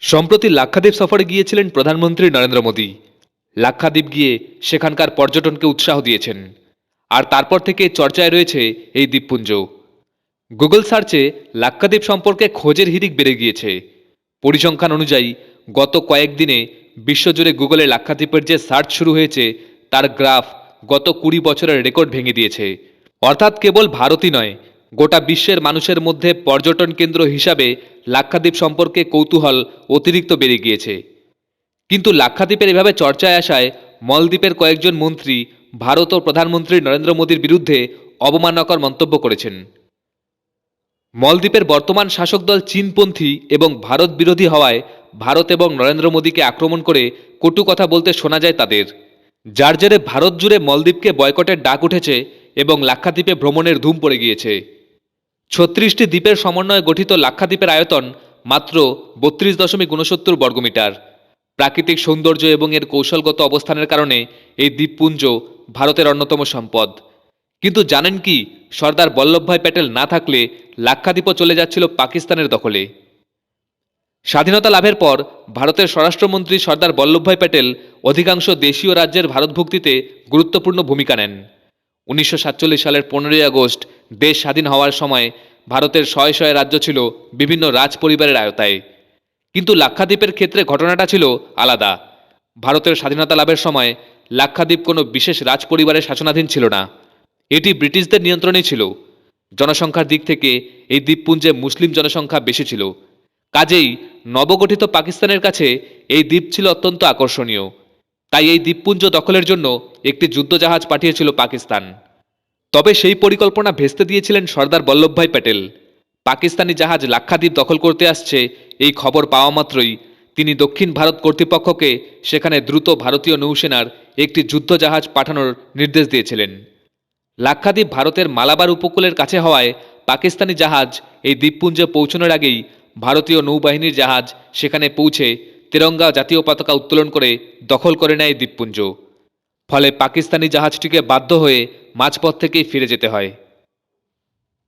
সম্প্রতি লাক্ষাদ্বীপ সফরে গিয়েছিলেন প্রধানমন্ত্রী নরেন্দ্র মোদী। লাক্ষাদ্বীপ গিয়ে সেখানকার পর্যটনকে উৎসাহ দিয়েছেন। আর তারপর থেকে চর্চায় রয়েছে এই দ্বীপপুঞ্জ। গুগল সার্চে লাক্ষাদ্বীপ সম্পর্কে খোঁজের হিড়িক বেড়ে গিয়েছে। পরিসংখ্যান অনুযায়ী, গত কয়েকদিনে বিশ্বজুড়ে গুগলে লাক্ষাদ্বীপের যে সার্চ শুরু হয়েছে, তার গ্রাফ গত কুড়ি বছরের রেকর্ড ভেঙে দিয়েছে। অর্থাৎ কেবল ভারতই নয়, গোটা বিশ্বের মানুষের মধ্যে পর্যটন কেন্দ্র হিসাবে লাক্ষাদ্বীপ সম্পর্কে কৌতূহল অতিরিক্ত বেড়ে গিয়েছে। কিন্তু লাক্ষাদ্বীপের এভাবে চর্চায় আসায় মলদ্বীপের কয়েকজন মন্ত্রী, ভারত ও প্রধানমন্ত্রী নরেন্দ্র মোদীর বিরুদ্ধে অবমাননাকর মন্তব্য করেছেন। মলদ্বীপের বর্তমান শাসক দল চীনপন্থী এবং ভারত বিরোধী হওয়ায় ভারত এবং নরেন্দ্র মোদীকে আক্রমণ করে কটু কথা বলতে শোনা যায় তাদের। যার জেরে ভারত জুড়ে মলদ্বীপকে বয়কটের ডাক উঠেছে এবং লাক্ষাদ্বীপে ভ্রমণের ধুম পড়ে গিয়েছে। ছত্রিশটি দ্বীপের সমন্বয়ে গঠিত লাক্ষাদ্বীপের আয়তন মাত্র বত্রিশ দশমিক উনসত্তর বর্গমিটার। প্রাকৃতিক সৌন্দর্য এবং এর কৌশলগত অবস্থানের কারণে এই দ্বীপপুঞ্জ ভারতের অন্যতম সম্পদ। কিন্তু জানেন কি, সর্দার বল্লভভাই প্যাটেল না থাকলে লাক্ষাদ্বীপও চলে যাচ্ছিল পাকিস্তানের দখলে। স্বাধীনতা লাভের পর ভারতের স্বরাষ্ট্রমন্ত্রী সর্দার বল্লভভাই প্যাটেল অধিকাংশ দেশীয় রাজ্যের ভারতভুক্তিতে গুরুত্বপূর্ণ ভূমিকা নেন। উনিশশো সাতচল্লিশ সালের পনেরোই আগস্ট দেশ স্বাধীন হওয়ার সময় ভারতের শয়ে শয়ে রাজ্য ছিল বিভিন্ন রাজ পরিবারের আয়তায়। কিন্তু লাক্ষাদ্বীপের ক্ষেত্রে ঘটনাটা ছিল আলাদা। ভারতের স্বাধীনতা লাভের সময় লাক্ষাদ্বীপ কোনো বিশেষ রাজ পরিবারের শাসনাধীন ছিল না। এটি ব্রিটিশদের নিয়ন্ত্রণেই ছিল। জনসংখ্যার দিক থেকে এই দ্বীপপুঞ্জে মুসলিম জনসংখ্যা বেশি ছিল। কাজেই নবগঠিত পাকিস্তানের কাছে এই দ্বীপ ছিল অত্যন্ত আকর্ষণীয়। তাই এই দ্বীপপুঞ্জ দখলের জন্য একটি যুদ্ধজাহাজ পাঠিয়েছিল পাকিস্তান। তবে সেই পরিকল্পনা ভেস্তে দিয়েছিলেন সর্দার বল্লভভাই প্যাটেল। পাকিস্তানি জাহাজ লাক্ষাদ্বীপ দখল করতে আসছে এই খবর পাওয়া মাত্রই তিনি দক্ষিণ ভারত কর্তৃপক্ষকে সেখানে দ্রুত ভারতীয় নৌসেনার একটি যুদ্ধজাহাজ পাঠানোর নির্দেশ দিয়েছিলেন। লাক্ষাদ্বীপ ভারতের মালাবার উপকূলের কাছে হওয়ায় পাকিস্তানি জাহাজ এই দ্বীপপুঞ্জে পৌঁছানোর আগেই ভারতীয় নৌবাহিনীর জাহাজ সেখানে পৌঁছে তিরঙ্গা জাতীয় পতাকা উত্তোলন করে দখল করে নেয় দ্বীপপুঞ্জ। ফলে পাকিস্তানি জাহাজটিকে বাধ্য হয়ে মাঝপথ থেকেই ফিরে যেতে হয়।